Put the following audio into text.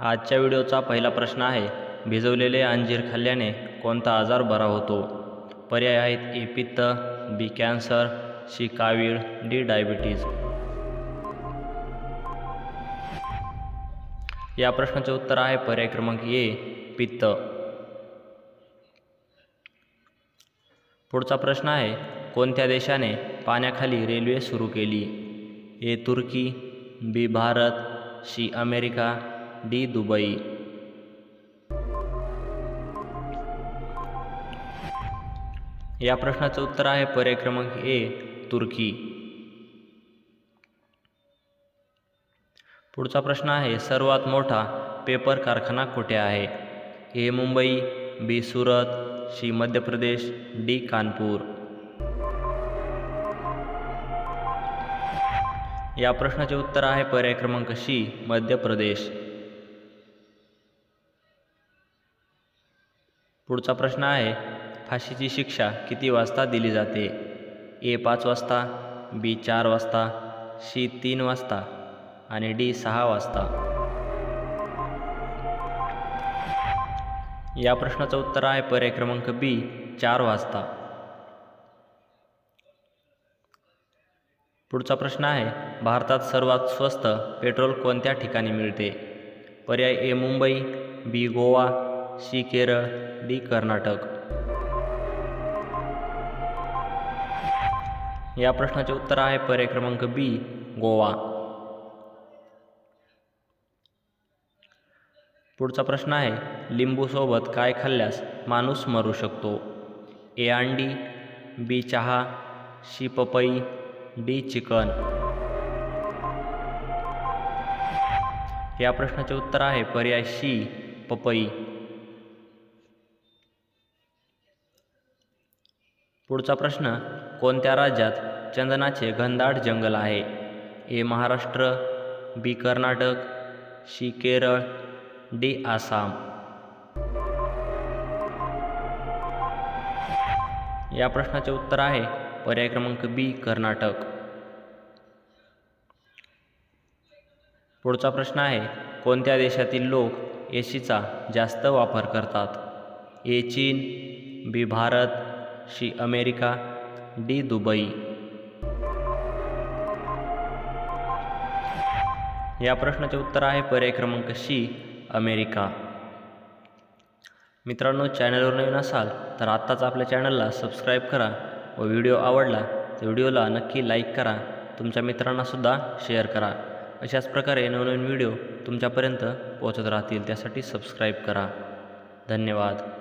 आजच्या व्हिडिओचा पहिला प्रश्न आहे. भिजवलेले अंजीर खाल्ल्याने कोणता आजार बरा होतो? पर्याय आहेत ए पित्त बी कॅन्सर सी कावीळ डी डायबिटीज. या प्रश्नाचे उत्तर आहे पर्याय क्रमांक ए पित्त. पुढचा प्रश्न आहे कोणत्या देशाने पाण्याखाली रेल्वे सुरू केली? A Turkey B Bharat C America D Dubai. या प्रश्नाचं उत्तर आहे पर्याय क्रमांक ए तुर्की. पुढचा प्रश्न आहे सर्वात मोठा पेपर कारखाना कुठे आहे? A Mumbai B Surat C Madhya Pradesh D Kanpur. या प्रश्नाचे उत्तर आहे पर्याय क्रमांक सी मध्य प्रदेश. पुढचा प्रश्न आहे फाशीची शिक्षा किती वाजता दिली जाते? ए पाच वाजता बी चार वाजता सी तीन वाजता आणि डी सहा वाजता. या प्रश्नाचं उत्तर आहे पर्याय क्रमांक बी चार वाजता. पुढचा प्रश्न आहे भारतात सर्वात स्वस्त पेट्रोल कोणत्या ठिकाणी मिळते? पर्याय A Mumbai B Goa C Kerala D Karnataka. या प्रश्नाचे उत्तर आहे पर्याय क्रमांक बी गोवा. पुढचा प्रश्न आहे लिंबूसोबत काय खाल्ल्यास माणूस मरू शकतो? ए अंडी बी चहा सी पपई डी चिकन. या प्रश्नाचे उत्तर आहे पर्याय सी पपई. पुढचा प्रश्न कोणत्या राज्यात चंदनाचे घनदाट जंगल आहे? A Maharashtra B Karnataka C Kerala D Assam. या प्रश्नाचे उत्तर आहे पर्याय क्रमांक बी कर्नाटक. पुढचा प्रश्न आहे कोणत्या देशातील लोक एसीचा जास्त वापर करतात? ए चीन B Bharat C America D Dubai. या प्रश्नाचे उत्तर आहे पर्याय क्रमांक सी अमेरिका. मित्रांनो चॅनलवर नवीन असाल तर आत्ताच आपल्या चॅनलला सबस्क्राईब करा व व्हिडिओ आवडला तर व्हिडिओला नक्की लाईक करा. तुमच्या मित्रांनासुद्धा शेअर करा. अशाच प्रकारे नवनवीन व्हिडिओ तुमच्यापर्यंत पोहोचत राहतील त्यासाठी सबस्क्राईब करा. धन्यवाद.